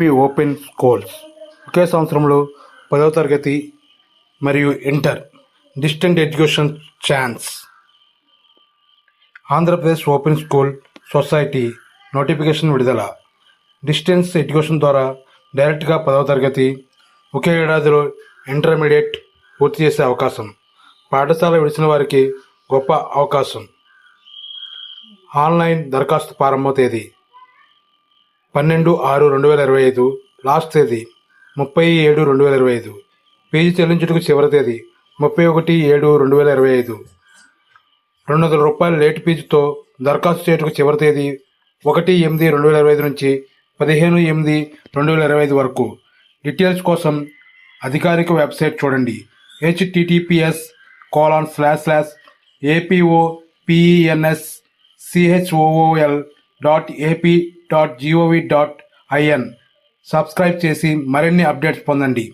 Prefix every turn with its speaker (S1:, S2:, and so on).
S1: AP open schools ఒకే సంవత్సరంలో పదవ తరగతి మరియు inter distant education chance. Andhra Pradesh open school society notification విడుదల. డిస్టెన్స్ ఎడ్యుకేషన్ ద్వారా డైరెక్ట్గా పదవ తరగతి ఒకే ఏడాదిలో ఇంటర్మీడియట్ పూర్తి చేసే అవకాశం. పాఠశాల విడిచిన వారికి గొప్ప అవకాశం. ఆన్లైన్ దరఖాస్తు ప్రారంభ తేదీ పన్నెండు ఆరు రెండు వేల ఇరవై ఐదు లాస్ట్ తేదీ ముప్పై ఏడు రెండు వేల ఇరవై ఐదు. ఫీజు చెల్లించుటకు చివరి తేదీ ముప్పై ఒకటి ఏడు రెండు వేల ఇరవై ఐదు. రెండు వందల రూపాయల లేట్ ఫీజుతో దరఖాస్తు చేయుటకు చివరి తేదీ ఒకటి ఎనిమిది రెండు వేల ఇరవై ఐదు నుంచి పదిహేను ఎనిమిది రెండు వేల ఇరవై ఐదు వరకు. డీటెయిల్స్ కోసం అధికారిక వెబ్సైట్ చూడండి. HTTPS colon slash slash APO PENS CHOOL dot AP dot GOV dot IN subscribe చేసి మరిన్ని అప్డేట్స్ పొందండి.